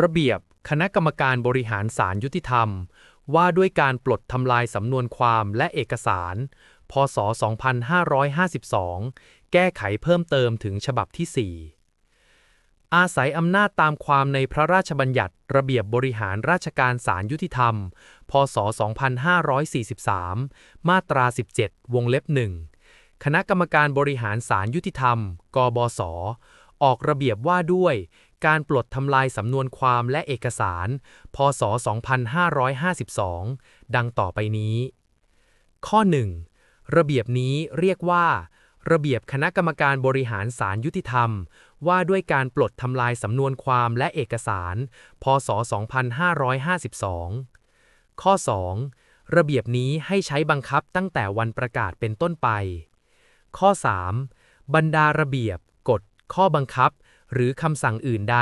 ระเบียบ คณะกรรมการบริหารศาลยุติธรรม ว่าด้วยการปลดทำลายสำนวนความและเอกสาร พศ 2552 แก้ไขเพิ่มเติมถึงฉบับที่ 4 อาศัยอำนาจตามความในพระราชบัญญัติระเบียบบริหารราชการศาลยุติธรรม พศ 2543 มาตรา 17 วงเล็บ1คณะกรรมการบริหารศาลยุติธรรม กบศ ออกระเบียบว่าด้วย การปลดทำลายสำนวนความและเอกสาร พศ 2552 ดังต่อไปนี้ ข้อ 1 ระเบียบนี้เรียกว่า ระเบียบคณะกรรมการบริหารศาลยุติธรรม ว่าด้วยการปลดทำลายสำนวนความและเอกสาร พศ 2552 ข้อ 2 ระเบียบนี้ให้ใช้บังคับตั้งแต่วันประกาศเป็นต้นไป ข้อ 3 บรรดาระเบียบ กฎ ข้อบังคับ หรือคำสั่งอื่นใด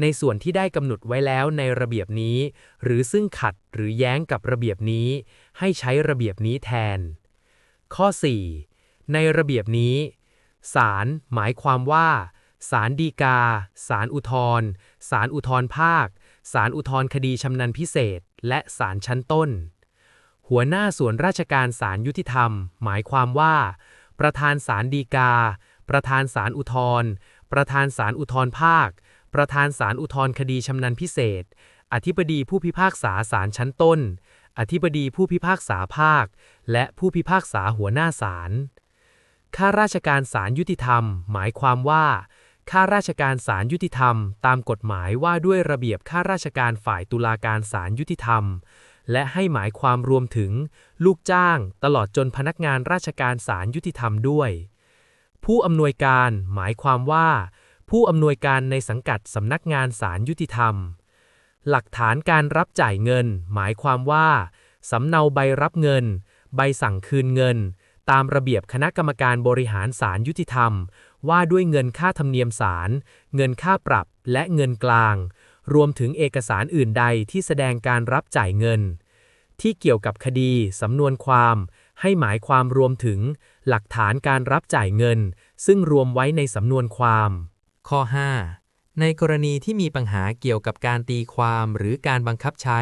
ในส่วนที่ได้กำหนดไว้แล้วในระเบียบนี้ หรือซึ่งขัดหรือแย้งกับระเบียบนี้ ให้ใช้ระเบียบนี้แทน ข้อ 4 ในระเบียบนี้ศาลหมายความว่าศาลฎีกาศาลอุทธรณ์ศาลอุทธรภาคศาลอุทธรคดีชำนาญพิเศษ และศาลชั้นต้น หัวหน้าส่วนราชการศาลยุติธรรม หมายความว่า ประธานศาลฎีกา ประธานศาลอุทธรณ์ ประธานศาลอุทธรภาค ประธานศาลอุทธรคดีชำนาญพิเศษ อธิบดีผู้พิพากษาศาลชั้นต้น อธิบดีผู้พิพากษาภาค และผู้พิพากษาหัวหน้าศาลข้าราชการศาลยุติธรรม หมายความว่าข้าราชการศาลยุติธรรม ตามกฎหมายว่าด้วยระเบียบข้าราชการฝ่ายตุลาการศาลยุติธรรม และให้หมายความรวมถึง ลูกจ้าง ตลอดจนพนักงานราชการศาลยุติธรรมด้วย ผู้อำนวยการหมายความว่า ผู้อำนวยการในสังกัดสำนักงานศาลยุติธรรม หลักฐานการรับจ่ายเงิน หมายความว่าสำเนาใบรับเงิน ใบสั่งคืนเงิน ตามระเบียบคณะกรรมการบริหารศาลยุติธรรม ว่าด้วยเงินค่าธรรมเนียมศาลเงินค่าปรับและเงินกลาง รวมถึงเอกสารอื่นใดที่แสดงการรับจ่ายเงิน ที่เกี่ยวกับคดีสำนวนความ ให้หมายความรวมถึง หลักฐานการรับจ่ายเงิน ซึ่งรวมไว้ในสำนวนความ ข้อ 5 ในกรณีที่มีปัญหาเกี่ยวกับการตีความหรือการบังคับใช้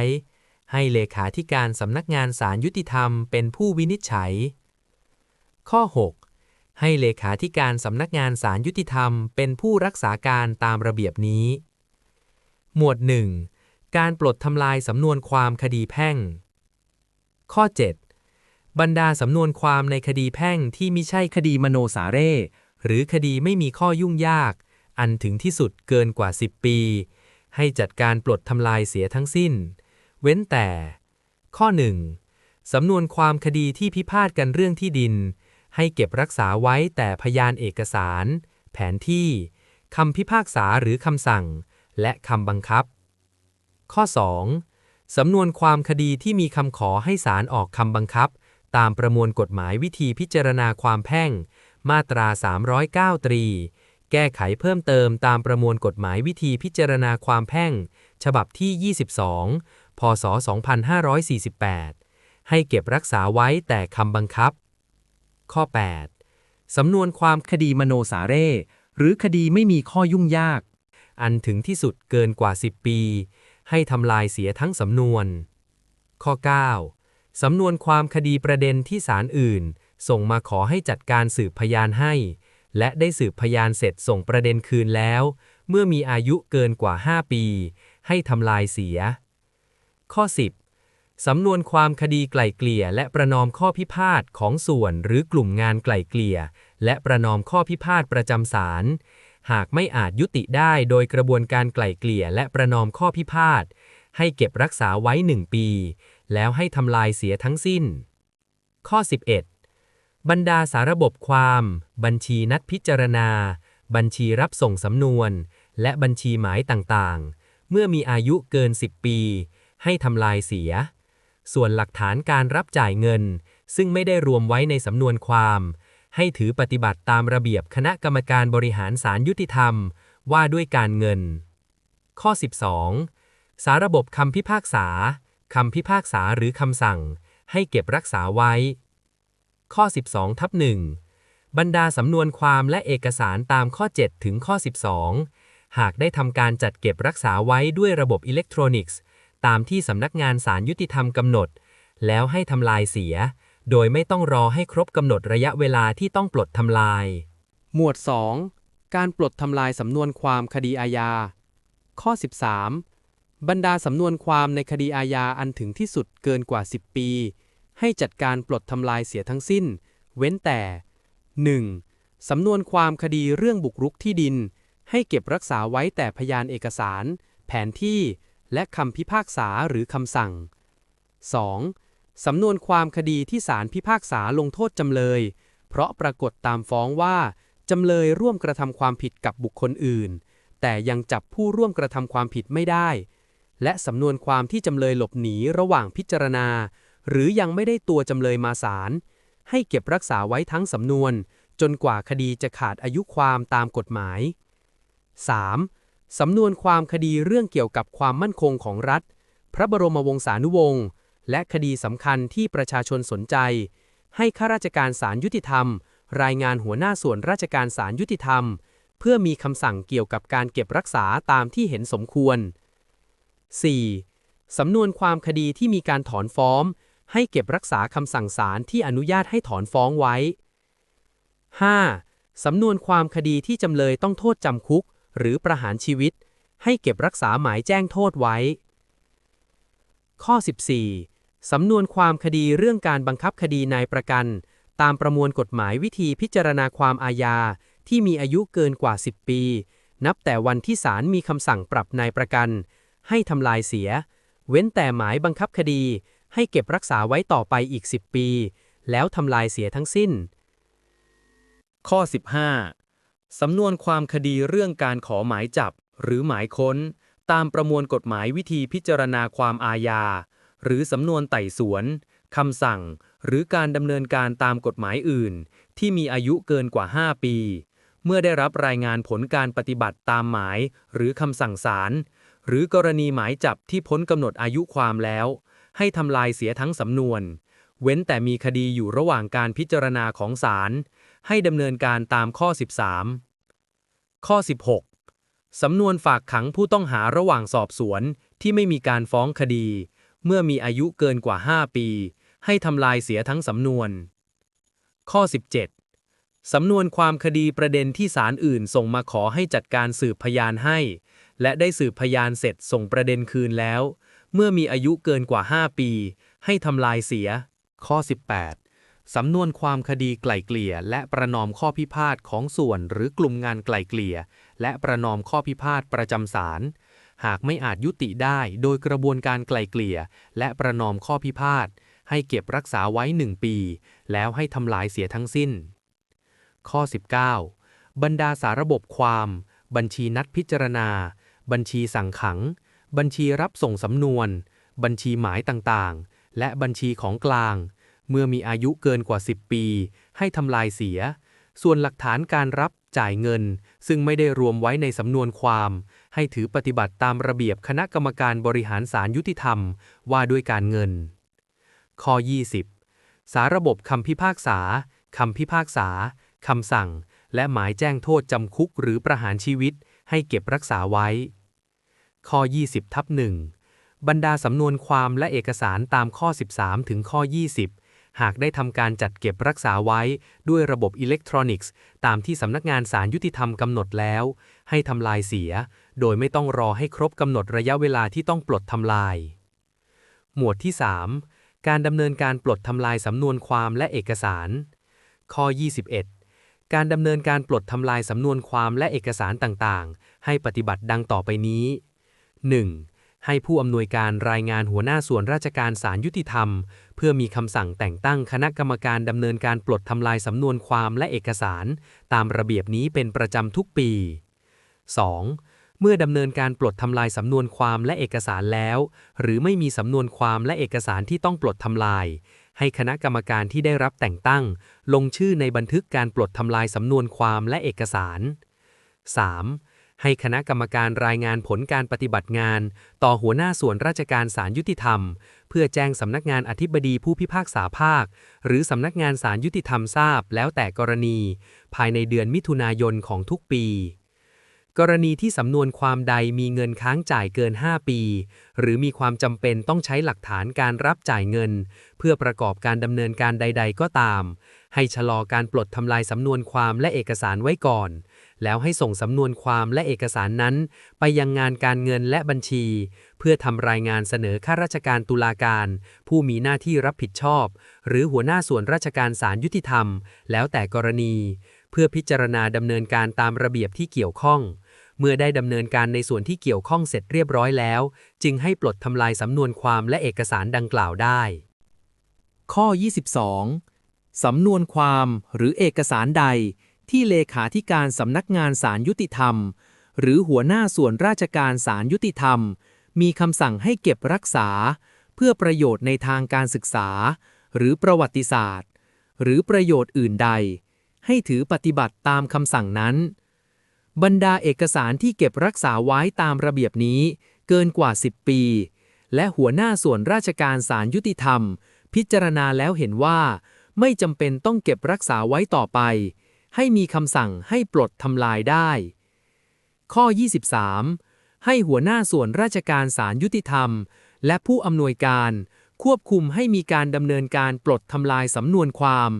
ให้เลขาธิการสำนักงานศาลยุติธรรมเป็นผู้วินิจฉัย ข้อ 6 ให้เลขาธิการสำนักงานศาลยุติธรรม เป็นผู้รักษาการตามระเบียบนี้ หมวด 1 การปลดทำลายสำนวนความคดีแพ่ง ข้อ 7 บรรดาสำนวนความในคดีแพ่งที่มิใช่คดีมโนสาเร่ หรือคดีไม่มีข้อยุ่งยาก อันถึงที่สุดเกินกว่า 10 ปี ให้จัดการปลดทำลายเสียทั้งสิ้น เว้นแต่ ข้อ 1. สำนวนความคดีที่พิพาทกันเรื่องที่ดิน ให้เก็บรักษาไว้แต่พยานเอกสาร แผนที่คำพิพากษาหรือคำสั่ง และคำบังคับ ข้อ 2. สำนวนความคดีที่มีคำขอให้ศาลออกคำบังคับ ตามประมวลกฎหมายวิธีพิจารณาความแพ่ง มาตรา 309 ตรี แก้ไขเพิ่มเติมตามประมวลกฎหมายวิธีพิจารณาความแพ่ง ฉบับที่ 22 พศ 2548 ให้เก็บรักษาไว้แต่คำบังคับ ข้อ 8 สำนวนความคดีมโนสาเร่ หรือคดีไม่มีข้อยุ่งยาก อันถึงที่สุดเกินกว่า 10 ปี ให้ทำลายเสียทั้งสำนวน ข้อ 9สำนวนความคดีประเด็นที่ศาลอื่น ส่งมาขอให้จัดการสืบพยานให้ และได้สืบพยานเสร็จส่งประเด็นคืนแล้ว เมื่อมีอายุเกินกว่า 5 ปี ให้ทำลายเสีย ข้อ 10 สำนวนความคดีไกล่เกลี่ย และประนอมข้อพิพาทของส่วนหรือกลุ่มงานไกล่เกลี่ย และประนอมข้อพิพาทประจำศาลหากไม่อาจยุติได้โดยกระบวนการไกล่เกลี่ยและประนอมข้อพิพาท ให้เก็บรักษาไว้ 1 ปี แล้วให้ทำลายเสียทั้งสิ้น ข้อ 11 บรรดาสาระบบความ บัญชีนัดพิจารณา บัญชีรับส่งสำนวน และบัญชีหมายต่างๆ เมื่อมีอายุเกิน 10 ปี ให้ทำลายเสีย ส่วนหลักฐานการรับจ่ายเงิน ซึ่งไม่ได้รวมไว้ในสำนวนความ ให้ถือปฏิบัติตามระเบียบคณะกรรมการบริหารศาลยุติธรรม ว่าด้วยการเงิน ข้อ 12 สาระบบคำพิพากษาคำพิพากษาหรือคำสั่ง ให้เก็บรักษาไว้ ข้อ 12ทับ1บรรดาสำนวนความและเอกสารตามข้อ 7 ถึงข้อ 12 หากได้ทำการจัดเก็บรักษาไว้ด้วยระบบอิเล็กทรอนิกส์ ตามที่สำนักงานศาลยุติธรรมกำหนด แล้วให้ทำลายเสีย โดยไม่ต้องรอให้ครบกำหนดระยะเวลาที่ต้องปลดทำลาย หมวด 2 การปลดทำลายสำนวนความคดีอาญา ข้อ 13 บรรดาสำนวนความในคดีอาญาอันถึงที่สุดเกินกว่า 10 ปี ให้จัดการปลดทำลายเสียทั้งสิ้น เว้นแต่ 1. สำนวนความคดีเรื่องบุกรุกที่ดิน ให้เก็บรักษาไว้แต่พยานเอกสาร แผนที่ และคำพิพากษาหรือคำสั่ง 2. สำนวนความคดีที่ศาลพิพากษาลงโทษจำเลย เพราะปรากฏตามฟ้องว่า จำเลยร่วมกระทำความผิดกับบุคคลอื่น แต่ยังจับผู้ร่วมกระทำความผิดไม่ได้ และสำนวนความที่จำเลยหลบหนีระหว่างพิจารณา หรือยังไม่ได้ตัวจำเลยมาศาลให้เก็บรักษาไว้ทั้งสำนวน จนกว่าคดีจะขาดอายุความตามกฎหมาย 3. สำนวนความคดีเรื่องเกี่ยวกับความมั่นคงของรัฐ พระบรมวงศานุวงศ์และคดีสำคัญที่ประชาชนสนใจ ให้ข้าราชการศาลยุติธรรม รายงานหัวหน้าส่วนราชการศาลยุติธรรม เพื่อมีคำสั่งเกี่ยวกับการเก็บรักษาตามที่เห็นสมควร 4. สำนวนความคดีที่มีการถอนฟ้อง ให้เก็บรักษาคำสั่งศาลที่อนุญาตให้ถอนฟ้องไว้ 5. สำนวนความคดีที่จำเลยต้องโทษจำคุก หรือประหารชีวิต ให้เก็บรักษาหมายแจ้งโทษไว้ ข้อ 14 สำนวนความคดีเรื่องการบังคับคดีนายประกัน ตามประมวลกฎหมายวิธีพิจารณาความอาญา ที่มีอายุเกินกว่า 10 ปี นับแต่วันที่ศาลมีคำสั่งปรับนายประกัน ให้ทำลายเสีย เว้นแต่หมายบังคับคดี ให้เก็บรักษาไว้ต่อไปอีก 10 ปี แล้วทำลายเสียทั้งสิ้น ข้อ 15 สำนวนความคดีเรื่องการขอหมายจับ หรือหมายค้น ตามประมวลกฎหมายวิธีพิจารณาความอาญา หรือสำนวนไต่สวนคำสั่ง หรือการดำเนินการตามกฎหมายอื่น ที่มีอายุเกินกว่า 5 ปี เมื่อได้รับรายงานผลการปฏิบัติตามหมาย หรือคำสั่งศาลหรือกรณีหมายจับที่พ้นกำหนดอายุความแล้ว ให้ทำลายเสียทั้งสำนวน เว้นแต่มีคดีอยู่ระหว่างการพิจารณาของศาลให้ดำเนินการตามข้อ 13 ข้อ 16 สำนวนฝากขังผู้ต้องหาระหว่างสอบสวนที่ไม่มีการฟ้องคดี เมื่อมีอายุเกินกว่า 5 ปี ให้ทำลายเสียทั้งสำนวน ข้อ 17 สำนวนความคดีประเด็นที่ศาลอื่นส่งมาขอให้จัดการสืบพยานให้ และได้สืบพยานเสร็จส่งประเด็นคืนแล้ว เมื่อมีอายุเกินกว่า 5 ปี ให้ทำลายเสีย ข้อ 18 สำนวนความคดีไกล่เกลี่ย และประนอมข้อพิพาทของส่วนหรือกลุ่มงานไกล่เกลี่ย และประนอมข้อพิพาทประจำศาลหากไม่อาจยุติได้โดยกระบวนการไกล่เกลี่ย และประนอมข้อพิพาทให้เก็บรักษาไว้ 1 ปี แล้วให้ทำลายเสียทั้งสิ้น ข้อ 19 บรรดาสาระบบความ บัญชีนัดพิจารณา บัญชีสั่งขัง บัญชีรับส่งสำนวน บัญชีหมายต่างๆ และบัญชีของกลาง เมื่อมีอายุเกินกว่า 10 ปี ให้ทำลายเสีย ส่วนหลักฐานการรับจ่ายเงิน ซึ่งไม่ได้รวมไว้ในสำนวนความ ให้ถือปฏิบัติตามระเบียบคณะกรรมการบริหารศาลยุติธรรม ว่าด้วยการเงิน ข้อ 20 สาระบบคำพิพากษาคำพิพากษาคำสั่ง และหมายแจ้งโทษจำคุกหรือประหารชีวิต ให้เก็บรักษาไว้ ข้อ 20ทับ1บรรดาสำนวนความและเอกสารตามข้อ 13 ถึงข้อ 20 หากได้ทำการจัดเก็บรักษาไว้ด้วยระบบอิเล็กทรอนิกส์ ตามที่สำนักงานศาลยุติธรรมกำหนดแล้ว ให้ทำลายเสีย โดยไม่ต้องรอให้ครบกำหนดระยะเวลาที่ต้องปลดทำลาย หมวดที่ 3 การดำเนินการปลดทำลายสำนวนความและเอกสาร ข้อ 21การดำเนินการปลดทำลายสำนวนความและเอกสารต่างๆ ให้ปฏิบัติดังต่อไปนี้ 1. ให้ผู้อำนวยการรายงานหัวหน้าส่วนราชการศาลยุติธรรม เพื่อมีคำสั่งแต่งตั้งคณะกรรมการดำเนินการปลดทำลายสำนวนความและเอกสาร ตามระเบียบนี้เป็นประจำทุกปี 2. เมื่อดำเนินการปลดทำลายสำนวนความและเอกสารแล้ว หรือไม่มีสำนวนความและเอกสารที่ต้องปลดทำลาย ให้คณะกรรมการที่ได้รับแต่งตั้ง ลงชื่อในบันทึกการปลดทำลายสำนวนความและเอกสาร 3. ให้คณะกรรมการรายงานผลการปฏิบัติงาน ต่อหัวหน้าส่วนราชการศาลยุติธรรม เพื่อแจ้งสำนักงานอธิบดีผู้พิพากษาภาค หรือสำนักงานศาลยุติธรรมทราบแล้วแต่กรณี ภายในเดือนมิถุนายนของทุกปี กรณีที่สำนวนความใดมีเงินค้างจ่ายเกิน 5 ปี หรือมีความจำเป็นต้องใช้หลักฐานการรับจ่ายเงิน เพื่อประกอบการดำเนินการใด ๆ ก็ตาม ให้ชะลอการปลดทำลายสำนวนความและเอกสารไว้ก่อน แล้วให้ส่งสำนวนความและเอกสารนั้น ไปยังงานการเงินและบัญชี เพื่อทำรายงานเสนอข้าราชการตุลาการ ผู้มีหน้าที่รับผิดชอบ หรือหัวหน้าส่วนราชการศาลยุติธรรม แล้วแต่กรณี เพื่อพิจารณาดำเนินการตามระเบียบที่เกี่ยวข้อง เมื่อได้ดำเนินการในส่วนที่เกี่ยวข้องเสร็จเรียบร้อยแล้ว จึงให้ปลดทำลายสำนวนความและเอกสารดังกล่าวได้ ข้อ 22สำนวนความหรือเอกสารใด ที่เลขาธิการสำนักงานศาลยุติธรรม หรือหัวหน้าส่วนราชการศาลยุติธรรม มีคำสั่งให้เก็บรักษา เพื่อประโยชน์ในทางการศึกษา หรือประวัติศาสตร์ หรือประโยชน์อื่นใด ให้ถือปฏิบัติตามคำสั่งนั้น บรรดาเอกสารที่เก็บรักษาไว้ตามระเบียบนี้ เกินกว่า 10 ปี และหัวหน้าส่วนราชการศาลยุติธรรม พิจารณาแล้วเห็นว่า ไม่จำเป็นต้องเก็บรักษาไว้ต่อไป ให้มีคำสั่งให้ปลดทำลายได้ ข้อ 23 ให้หัวหน้าส่วนราชการศาลยุติธรรม และผู้อำนวยการ ควบคุมให้มีการดำเนินการปลดทำลายสำนวนความ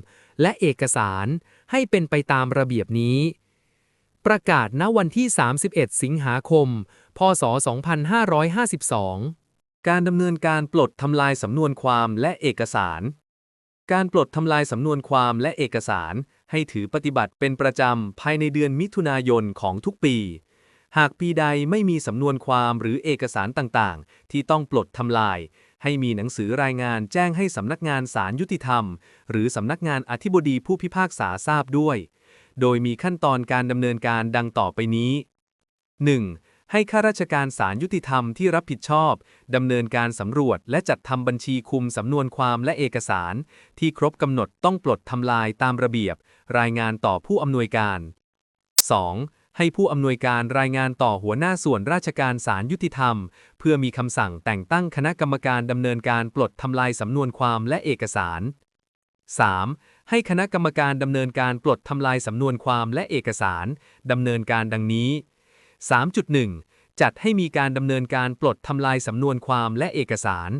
และเอกสารให้เป็นไปตามระเบียบนี้ ประกาศณวันที่ 31 สิงหาคม พศ 2552 การดำเนินการปลดทำลายสำนวนความและเอกสาร การปลดทำลายสำนวนความและเอกสาร ให้ถือปฏิบัติเป็นประจำภายในเดือนมิถุนายนของทุกปี หากปีใดไม่มีสำนวนความหรือเอกสารต่างๆ ที่ต้องปลดทำลาย ให้มีหนังสือรายงานแจ้งให้สำนักงานศาลยุติธรรม หรือสำนักงานอธิบดีผู้พิพากษาทราบด้วย โดยมีขั้นตอนการดำเนินการดังต่อไปนี้ 1. ให้ข้าราชการศาลยุติธรรมที่รับผิดชอบ ดำเนินการสำรวจและจัดทำบัญชีคุมสำนวนความและเอกสาร ที่ครบกำหนดต้องปลดทำลายตามระเบียบ รายงานต่อผู้อำนวยการ 2. ให้ผู้อำนวยการรายงานต่อหัวหน้าส่วนราชการศาลยุติธรรม เพื่อมีคำสั่งแต่งตั้งคณะกรรมการดำเนินการปลดทำลายสำนวนความและเอกสาร 3. ให้คณะกรรมการดำเนินการปลดทำลายสำนวนความและเอกสารดำเนินการดังนี้ 3.1 จัดให้มีการดำเนินการปลดทำลายสำนวนความและเอกสาร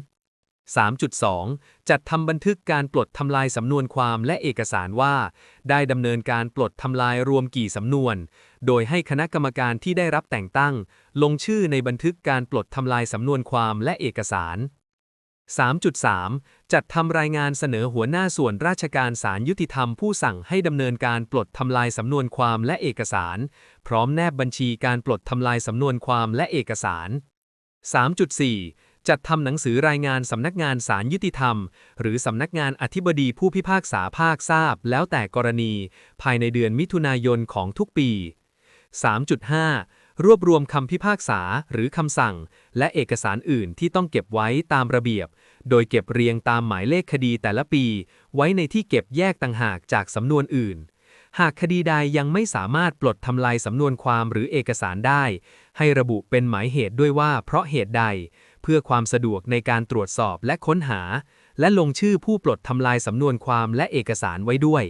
3.2 จัดทำบันทึกการปลดทำลายสำนวนความและเอกสารว่า ได้ดำเนินการปลดทำลายรวมกี่สำนวน โดยให้คณะกรรมการที่ได้รับแต่งตั้ง ลงชื่อในบันทึกการปลดทำลายสำนวนความและเอกสาร 3.3 จัดทำรายงานเสนอหัวหน้าส่วนราชการศาลยุติธรรมผู้สั่งให้ดำเนินการปลดทำลายสำนวนความและเอกสาร พร้อมแนบบัญชีการปลดทำลายสำนวนความและเอกสาร 3.4 จัดทำหนังสือรายงานสำนักงานศาลยุติธรรม หรือสำนักงานอธิบดีผู้พิพากษาภาคทราบ แล้วแต่กรณี ภายในเดือนมิถุนายนของทุกปี 3.5 รวบรวมคำพิพากษาหรือคำสั่ง และเอกสารอื่นที่ต้องเก็บไว้ตามระเบียบ โดยเก็บเรียงตามหมายเลขคดีแต่ละปี ไว้ในที่เก็บแยกต่างหากจากสำนวนอื่น หากคดีใดยังไม่สามารถปลดทำลายสำนวนความหรือเอกสารได้ ให้ระบุเป็นหมายเหตุด้วยว่าเพราะเหตุใด เพื่อความสะดวกในการตรวจสอบและค้นหา และลงชื่อผู้ปลดทำลายสำนวนความและเอกสารไว้ด้วย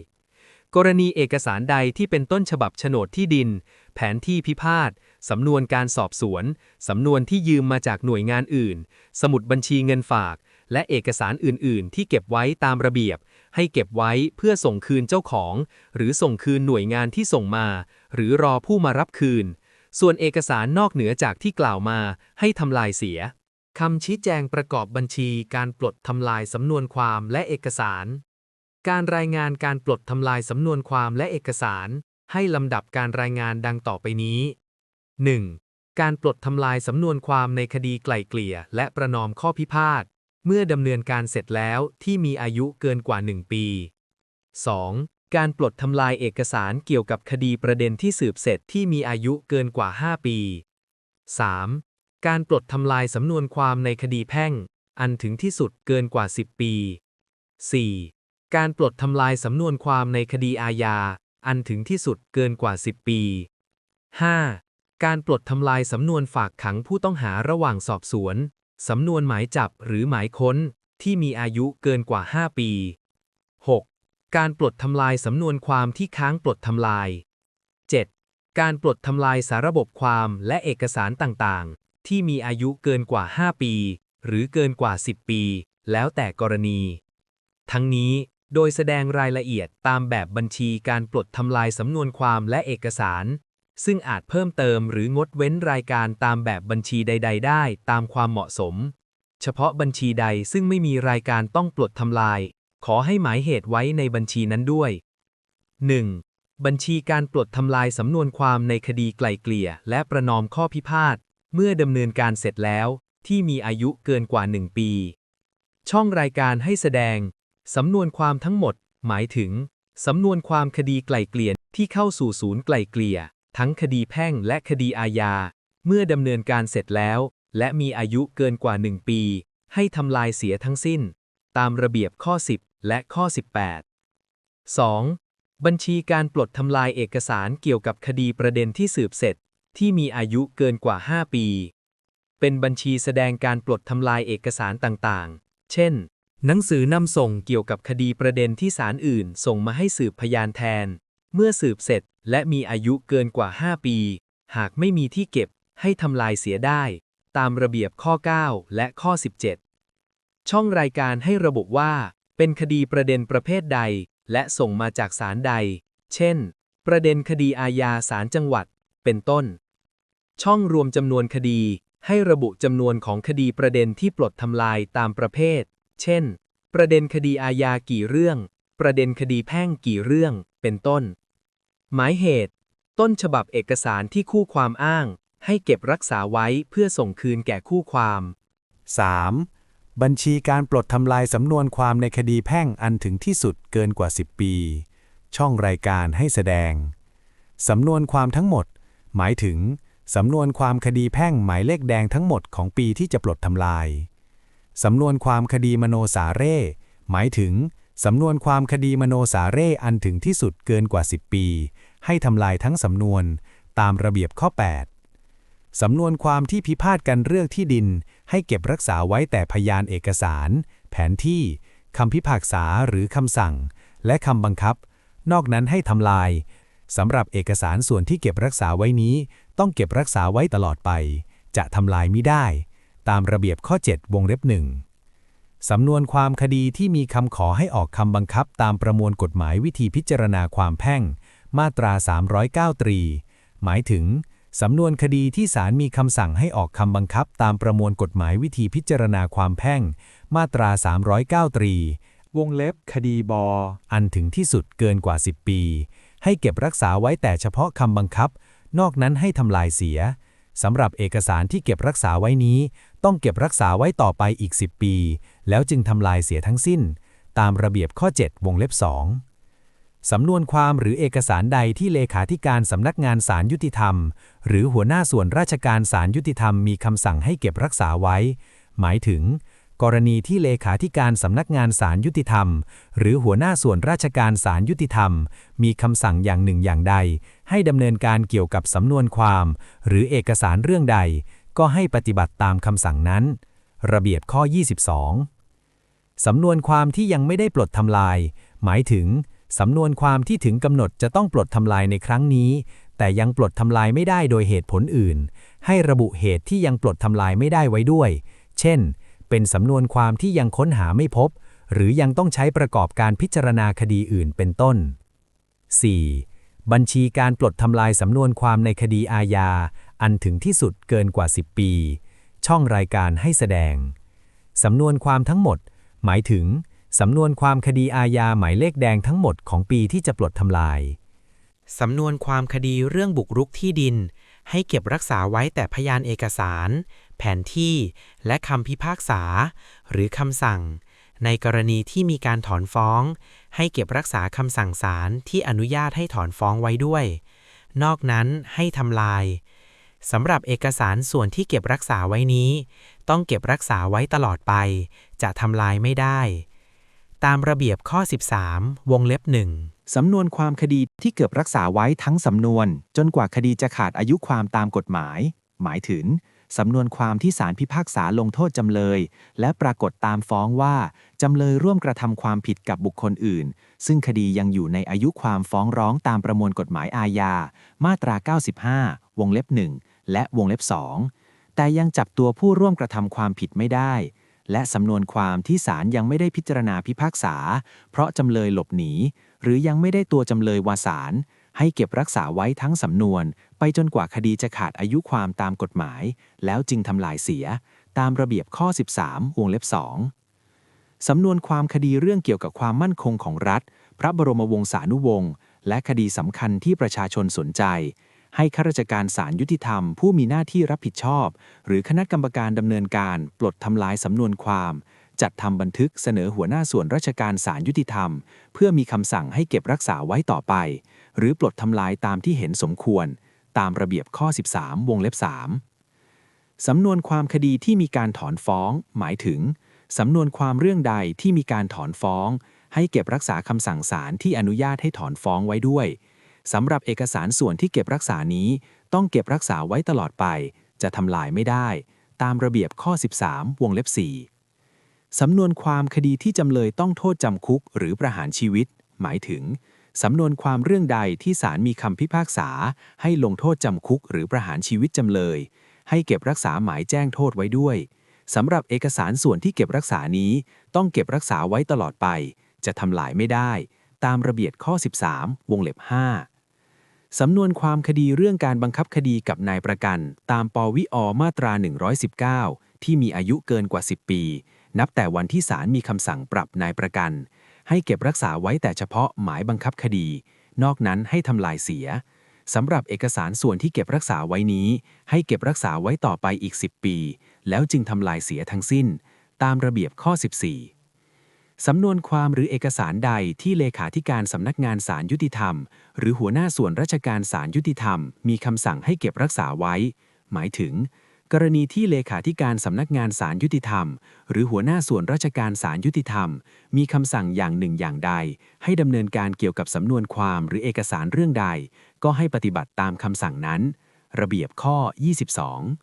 กรณีเอกสารใดที่เป็นต้นฉบับโฉนดที่ดิน แผนที่พิพาท สำนวนการสอบสวน สำนวนที่ยืมมาจากหน่วยงานอื่น สมุดบัญชีเงินฝาก และเอกสารอื่น ๆ ที่เก็บไว้ตามระเบียบ ให้เก็บไว้เพื่อส่งคืนเจ้าของ หรือส่งคืนหน่วยงานที่ส่งมา หรือรอผู้มารับคืน ส่วนเอกสารนอกเหนือจากที่กล่าวมาให้ทำลายเสียคำชี้แจงประกอบบัญชีการปลดทำลายสำนวนความและเอกสาร การรายงานการปลดทำลายสำนวนความและเอกสาร ให้ลำดับการรายงานดังต่อไปนี้ 1. การปลดทำลายสำนวนความในคดีไกล่เกลี่ย และประนอมข้อพิพาท เมื่อดำเนินการเสร็จแล้วที่มีอายุเกินกว่า 1 ปี 2. การปลดทำลายเอกสารเกี่ยวกับคดีประเด็นที่สืบเสร็จที่มีอายุเกินกว่า 5 ปี 3. การปลดทำลายสำนวนความในคดีแพ่ง อันถึงที่สุดเกินกว่า 10 ปี 4. การปลดทำลายสำนวนความในคดีอาญา อันถึงที่สุดเกินกว่า 10 ปี 5. การปลดทำลายสำนวนฝากขังผู้ต้องหาระหว่างสอบสวน สำนวนหมายจับหรือหมายค้นที่มีอายุเกินกว่า 5 ปี 6. การปลดทำลายสำนวนความที่ค้างปลดทำลาย 7. การปลดทำลายสาระบบความและเอกสารต่างๆ ที่มีอายุเกินกว่า 5 ปี หรือเกินกว่า 10 ปี แล้วแต่กรณี ทั้งนี้โดยแสดงรายละเอียดตามแบบบัญชีการปลดทำลายสำนวนความและเอกสาร ซึ่งอาจเพิ่มเติมหรืองดเว้นรายการตามแบบบัญชีใด ๆ ได้ ตามความเหมาะสม เฉพาะบัญชีใดซึ่งไม่มีรายการต้องปลดทำลาย ขอให้หมายเหตุไว้ในบัญชีนั้นด้วย 1. บัญชีการปลดทำลายสำนวนความในคดีไกล่เกลี่ย และประนอมข้อพิพาทเมื่อดำเนินการเสร็จแล้ว ที่มีอายุเกินกว่า 1 ปี ช่องรายการให้แสดงสำนวนความทั้งหมด หมายถึงสำนวนความคดีไกล่เกลี่ยที่เข้าสู่ศูนย์ไกล่เกลี่ย ทั้งคดีแพ่งและคดีอาญา เมื่อดำเนินการเสร็จแล้ว และมีอายุเกินกว่า 1 ปี ให้ทำลายเสียทั้งสิ้น ตามระเบียบข้อ 10 และข้อ 18 2. บัญชีการปลดทำลายเอกสารเกี่ยวกับคดีประเด็นที่สืบเสร็จ ที่มีอายุเกินกว่า 5 ปี เป็นบัญชีแสดงการปลดทำลายเอกสารต่างๆ เช่น หนังสือนำส่งเกี่ยวกับคดีประเด็นที่ศาลอื่น ส่งมาให้สืบพยานแทน เมื่อสืบเสร็จ และมีอายุเกินกว่า 5 ปี หากไม่มีที่เก็บให้ทำลายเสียได้ ตามระเบียบข้อ 9 และข้อ 17 ช่องรายการให้ระบุว่า เป็นคดีประเด็นประเภทใด และส่งมาจากศาลใด เช่น ประเด็นคดีอาญาศาลจังหวัด เป็นต้น ช่องรวมจำนวนคดี ให้ระบุจำนวนของคดีประเด็นที่ปลดทำลายตามประเภท เช่น ประเด็นคดีอาญากี่เรื่อง ประเด็นคดีแพ่งกี่เรื่อง เป็นต้น หมายเหตุ ต้นฉบับเอกสารที่คู่ความอ้าง ให้เก็บรักษาไว้เพื่อส่งคืนแก่คู่ความ 3. บัญชีการปลดทำลายสำนวนความในคดีแพ่งอันถึงที่สุดเกินกว่า 10 ปี ช่องรายการให้แสดง สำนวนความทั้งหมด หมายถึง สำนวนความคดีแพ่งหมายเลขแดงทั้งหมดของปีที่จะปลดทำลาย สำนวนความคดีมโนสาเร่ หมายถึง สำนวนความคดีมโนสาเร่อันถึงที่สุดเกินกว่า 10 ปี ให้ทำลายทั้งสำนวนตามระเบียบข้อ 8 สำนวนความที่พิพาทกันเรื่องที่ดิน ให้เก็บรักษาไว้แต่พยานเอกสาร แผนที่คำพิพากษาหรือคำสั่ง และคำบังคับ นอกนั้นให้ทำลายสำหรับเอกสารส่วนที่เก็บรักษาไว้นี้ ต้องเก็บรักษาไว้ตลอดไป จะทำลายไมิได้ ตามระเบียบข้อ 7 วงเล็บหนึ่งสำนวนความคดีที่มีคำขอให้ออกคำบังคับตามประมวลกฎหมายวิธีพิจารณาความแพ่ง มาตรา 309 ตรี หมายถึง สำนวนคดีที่ศาลมีคำสั่งให้ออกคำบังคับตามประมวลกฎหมายวิธีพิจารณาความแพ่ง มาตรา 309 ตรี วงเล็บคดีบอ อันถึงที่สุดเกินกว่า 10 ปี ให้เก็บรักษาไว้แต่เฉพาะคำบังคับ นอกนั้นให้ทำลายเสียสำหรับเอกสารที่เก็บรักษาไว้นี้ ต้องเก็บรักษาไว้ต่อไปอีก 10 ปี แล้วจึงทำลายเสียทั้งสิ้น ตามระเบียบข้อ 7 วงเล็บ 2 สำนวนความหรือเอกสารใดที่เลขาธิการสำนักงานศาลยุติธรรม หรือหัวหน้าส่วนราชการศาลยุติธรรมมีคำสั่งให้เก็บรักษาไว้ หมายถึง กรณีที่เลขาธิการสำนักงานศาลยุติธรรม หรือหัวหน้าส่วนราชการศาลยุติธรรม มีคำสั่งอย่างหนึ่งอย่างใด ให้ดำเนินการเกี่ยวกับสำนวนความ หรือเอกสารเรื่องใด ก็ให้ปฏิบัติตามคำสั่งนั้น ระเบียบข้อ 22สำนวนความที่ยังไม่ได้ปลดทำลาย หมายถึง สำนวนความที่ถึงกำหนดจะต้องปลดทำลายในครั้งนี้ แต่ยังปลดทำลายไม่ได้โดยเหตุผลอื่น ให้ระบุเหตุที่ยังปลดทำลายไม่ได้ไว้ด้วย เช่น เป็นสำนวนความที่ยังค้นหาไม่พบ หรือยังต้องใช้ประกอบการพิจารณาคดีอื่นเป็นต้น 4. บัญชีการปลดทำลายสำนวนความในคดีอาญา อันถึงที่สุดเกินกว่า 10 ปี ช่องรายการให้แสดง สำนวนความทั้งหมด หมายถึง สำนวนความคดีอาญาหมายเลขแดงทั้งหมดของปีที่จะปลดทำลาย สำนวนความคดีเรื่องบุกรุกที่ดิน ให้เก็บรักษาไว้แต่พยานเอกสาร แผนที่ และคำพิพากษา หรือคำสั่ง ในกรณีที่มีการถอนฟ้อง ให้เก็บรักษาคำสั่งศาลที่อนุญาตให้ถอนฟ้องไว้ด้วย นอกนั้นให้ทำลายสำหรับเอกสารส่วนที่เก็บรักษาไว้นี้ ต้องเก็บรักษาไว้ตลอดไป จะทำลายไม่ได้ ตามระเบียบข้อ 13 วงเล็บหนึ่งสำนวนความคดีที่เก็บรักษาไว้ทั้งสำนวน จนกว่าคดีจะขาดอายุความตามกฎหมาย หมายถึงสำนวนความที่ศาลพิพากษาลงโทษจำเลย และปรากฏตามฟ้องว่าจำเลยร่วมกระทำความผิดกับบุคคลอื่น ซึ่งคดียังอยู่ในอายุความฟ้องร้องตามประมวลกฎหมายอาญา มาตรา 95 วงเล็บ 1 และวงเล็บ 2 แต่ยังจับตัวผู้ร่วมกระทำความผิดไม่ได้ และสำนวนความที่ศาลยังไม่ได้พิจารณาพิพากษา เพราะจำเลยหลบหนี หรือยังไม่ได้ตัวจำเลยวาสารให้เก็บรักษาไว้ทั้งสำนวน ไปจนกว่าคดีจะขาดอายุความตามกฎหมาย แล้วจึงทำลายเสีย ตามระเบียบข้อ 13 วงเล็บ 2 สำนวนความคดีเรื่องเกี่ยวกับความมั่นคงของรัฐ พระบรมวงศานุวงศ์และคดีสำคัญที่ประชาชนสนใจ ให้ข้าราชการศาลยุติธรรม ผู้มีหน้าที่รับผิดชอบ หรือคณะกรรมการดำเนินการ ปลดทำลายสำนวนความ จัดทำบันทึกเสนอหัวหน้าส่วนราชการศาลยุติธรรม เพื่อมีคำสั่งให้เก็บรักษาไว้ต่อไป หรือปลดทำลายตามที่เห็นสมควร ตามระเบียบข้อ 13 วงเล็บ 3 สำนวนความคดีที่มีการถอนฟ้อง หมายถึงสำนวนความเรื่องใดที่มีการถอนฟ้อง ให้เก็บรักษาคำสั่งศาลที่อนุญาตให้ถอนฟ้องไว้ด้วย สำหรับเอกสารส่วนที่เก็บรักษานี้ ต้องเก็บรักษาไว้ตลอดไป จะทำลายไม่ได้ ตามระเบียบข้อ 13 วงเล็บ 4 สำนวนความคดีที่จำเลยต้องโทษจำคุกหรือประหารชีวิต หมายถึง สำนวนความเรื่องใดที่ศาลมีคำพิพากษา ให้ลงโทษจำคุกหรือประหารชีวิตจำเลย ให้เก็บรักษาหมายแจ้งโทษไว้ด้วยสำหรับเอกสารส่วนที่เก็บรักษานี้ ต้องเก็บรักษาไว้ตลอดไป จะทำลายไม่ได้ ตามระเบียบข้อ 13 วงเล็บ 5 สำนวนความคดีเรื่องการบังคับคดีกับนายประกัน ตามปวิอมาตรา 119 ที่มีอายุเกินกว่า 10 ปี นับแต่วันที่ศาลมีคำสั่งปรับนายประกัน ให้เก็บรักษาไว้แต่เฉพาะหมายบังคับคดี นอกนั้นให้ทำลายเสียสำหรับเอกสารส่วนที่เก็บรักษาไว้นี้ ให้เก็บรักษาไว้ต่อไปอีก 10 ปี แล้วจึงทำลายเสียทั้งสิ้น ตามระเบียบข้อ 14 สำนวนความหรือเอกสารใดที่เลขาธิการสำนักงานศาลยุติธรรม หรือหัวหน้าส่วนราชการศาลยุติธรรม มีคำสั่งให้เก็บรักษาไว้ หมายถึง กรณีที่เลขาธิการสำนักงานศาลยุติธรรม หรือหัวหน้าส่วนราชการศาลยุติธรรม มีคำสั่งอย่างหนึ่งอย่างใด ให้ดำเนินการเกี่ยวกับสำนวนความหรือเอกสารเรื่องใด ก็ให้ปฏิบัติตามคำสั่งนั้น ระเบียบข้อ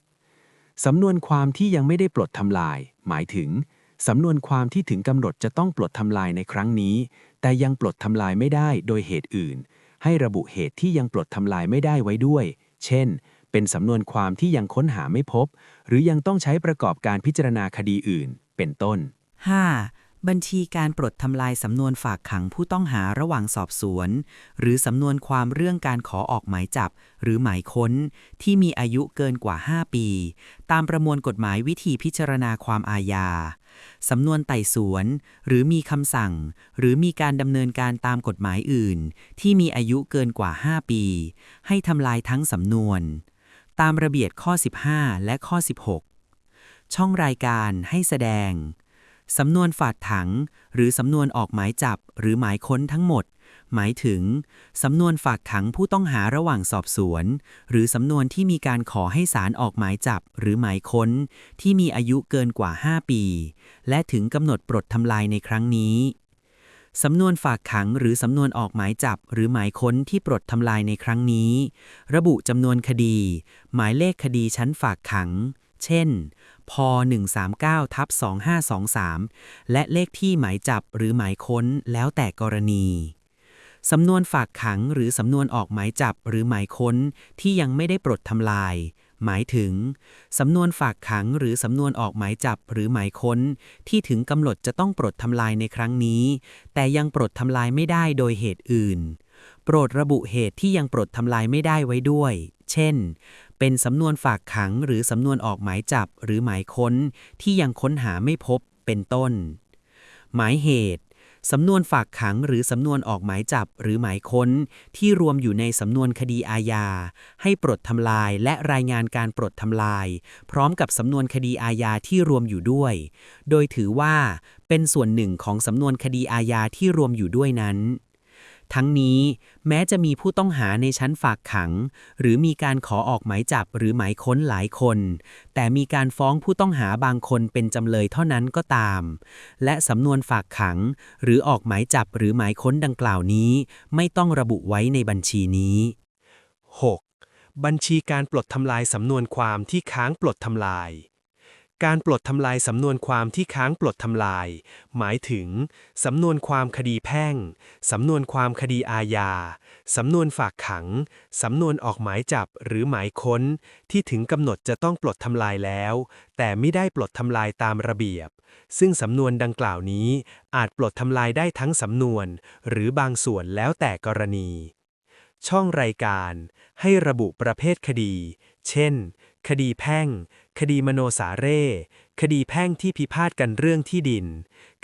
22สำนวนความที่ยังไม่ได้ปลดทำลาย หมายถึง สำนวนความที่ถึงกำหนดจะต้องปลดทำลายในครั้งนี้ แต่ยังปลดทำลายไม่ได้โดยเหตุอื่น ให้ระบุเหตุที่ยังปลดทำลายไม่ได้ไว้ด้วย เช่น เป็นสำนวนความที่ยังค้นหาไม่พบ หรือยังต้องใช้ประกอบการพิจารณาคดีอื่น เป็นต้น 5. บัญชีการปลดทำลายสำนวนฝากขังผู้ต้องหาระหว่างสอบสวน หรือสำนวนความเรื่องการขอออกหมายจับ หรือหมายค้น ที่มีอายุเกินกว่า 5 ปี ตามประมวลกฎหมายวิธีพิจารณาความอาญา สำนวนไต่สวน หรือมีคำสั่ง หรือมีการดำเนินการตามกฎหมายอื่น ที่มีอายุเกินกว่า 5 ปี ให้ทำลายทั้งสำนวน ตามระเบียบข้อ 15 และข้อ 16 ช่องรายการให้แสดง สำนวนฝากถัง หรือสำนวนออกหมายจับ หรือหมายค้นทั้งหมด หมายถึง สำนวนฝากขังผู้ต้องหาระหว่างสอบสวน หรือสำนวนที่มีการขอให้ศาลออกหมายจับ หรือหมายค้น ที่มีอายุเกินกว่า 5 ปี และถึงกำหนดปลดทำลายในครั้งนี้สำนวนฝากขังหรือสำนวนออกหมายจับ หรือหมายค้นที่ปลดทำลายในครั้งนี้ ระบุจำนวนคดี หมายเลขคดีชั้นฝากขัง เช่น พ139ทับ2523 และเลขที่หมายจับหรือหมายค้นแล้วแต่กรณี สำนวนฝากขังหรือสำนวนออกหมายจับหรือหมายค้นที่ยังไม่ได้ปลดทำลาย หมายถึง สำนวนฝากขังหรือสำนวนออกหมายจับหรือหมายค้น ที่ถึงกำหนดจะต้องปลดทำลายในครั้งนี้ แต่ยังปลดทำลายไม่ได้โดยเหตุอื่น โปรดระบุเหตุที่ยังปลดทำลายไม่ได้ไว้ด้วย เช่น เป็นสำนวนฝากขังหรือสำนวนออกหมายจับหรือหมายค้นที่ยังค้นหาไม่พบเป็นต้น หมายเหตุสำนวนฝากขังหรือสำนวนออกหมายจับหรือหมายค้น ที่รวมอยู่ในสำนวนคดีอาญา ให้ปลดทำลายและรายงานการปลดทำลาย พร้อมกับสำนวนคดีอาญาที่รวมอยู่ด้วย โดยถือว่าเป็นส่วนหนึ่งของสำนวนคดีอาญาที่รวมอยู่ด้วยนั้น ทั้งนี้แม้จะมีผู้ต้องหาในชั้นฝากขัง หรือมีการขอออกหมายจับหรือหมายค้นหลายคน แต่มีการฟ้องผู้ต้องหาบางคนเป็นจำเลยเท่านั้นก็ตาม และสำนวนฝากขัง หรือออกหมายจับหรือหมายค้นดังกล่าวนี้ ไม่ต้องระบุไว้ในบัญชีนี้ 6. บัญชีการปลดทำลายสำนวนความที่ค้างปลดทำลาย การปลดทำลายสำนวนความที่ค้างปลดทำลาย หมายถึง สำนวนความคดีแพ่ง สำนวนความคดีอาญา สำนวนฝากขัง สำนวนออกหมายจับหรือหมายค้น ที่ถึงกำหนดจะต้องปลดทำลายแล้ว แต่ไม่ได้ปลดทำลายตามระเบียบ ซึ่งสำนวนดังกล่าวนี้ อาจปลดทำลายได้ทั้งสำนวน หรือบางส่วนแล้วแต่กรณี ช่องรายการ ให้ระบุประเภทคดี เช่น คดีแพ่ง คดีมโนสาเร่ คดีแพ่งที่พิพาทกันเรื่องที่ดิน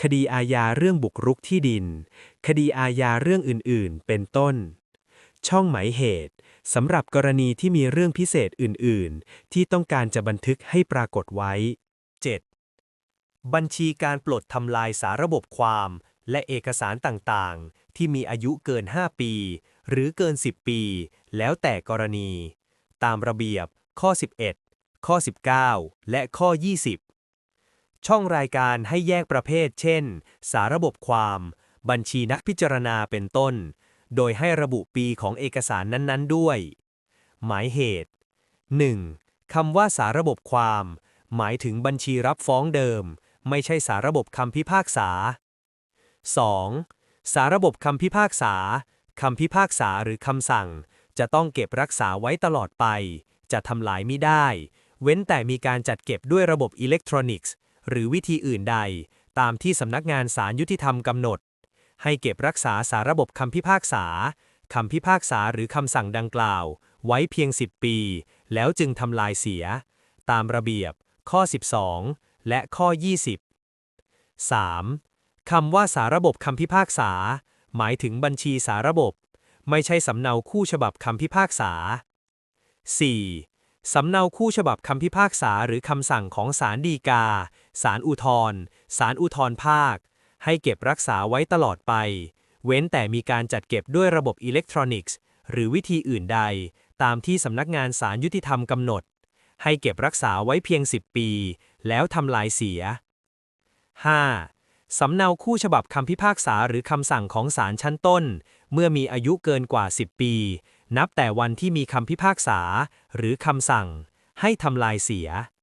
คดีอาญาเรื่องบุกรุกที่ดิน คดีอาญาเรื่องอื่นๆ เป็นต้น ช่องหมายเหตุสำหรับกรณีที่มีเรื่องพิเศษอื่นๆ ที่ต้องการจะบันทึกให้ปรากฏไว้ 7. บัญชีการปลดทำลายสาระบบความ และเอกสารต่างๆ ที่มีอายุเกิน 5 ปี หรือเกิน 10 ปี แล้วแต่กรณี ตามระเบียบ ข้อ 11 ข้อ 19 และข้อ 20 ช่องรายการให้แยกประเภท เช่น สาระบบความ บัญชีนักพิจารณาเป็นต้น โดยให้ระบุปีของเอกสารนั้น ๆ ด้วย หมายเหตุ 1. คำว่าสาระบบความ หมายถึงบัญชีรับฟ้องเดิม ไม่ใช่สาระบบคำพิพากษา 2. สาระบบคำพิพากษาคำพิพากษาหรือคำสั่ง จะต้องเก็บรักษาไว้ตลอดไป จะทำลายไม่ได้ เว้นแต่มีการจัดเก็บด้วยระบบอิเล็กทรอนิกส์ หรือวิธีอื่นใด ตามที่สำนักงานศาลยุติธรรมกำหนด ให้เก็บรักษาสาระบบคำพิพากษาคำพิพากษาหรือคำสั่งดังกล่าว ไว้เพียง 10 ปี แล้วจึงทำลายเสีย ตามระเบียบ ข้อ 12 และข้อ 20 3. คำว่าสาระบบคำพิพากษา หมายถึงบัญชีสาระบบ ไม่ใช่สำเนาคู่ฉบับคำพิพากษา 4. สำเนาคู่ฉบับคำพิพากษาหรือคำสั่งของศาลฎีกา ศาลอุทธรณ์ศาลอุทธรภาค ให้เก็บรักษาไว้ตลอดไป เว้นแต่มีการจัดเก็บด้วยระบบอิเล็กทรอนิกส์ หรือวิธีอื่นใด ตามที่สำนักงานศาลยุติธรรมกำหนด ให้เก็บรักษาไว้เพียง 10 ปี แล้วทำลายเสีย 5. สำเนาคู่ฉบับคำพิพากษาหรือคำสั่งของศาลชั้นต้น เมื่อมีอายุเกินกว่า 10 ปี นับแต่วันที่มีคำพิพากษา หรือคำสั่ง ให้ทำลายเสีย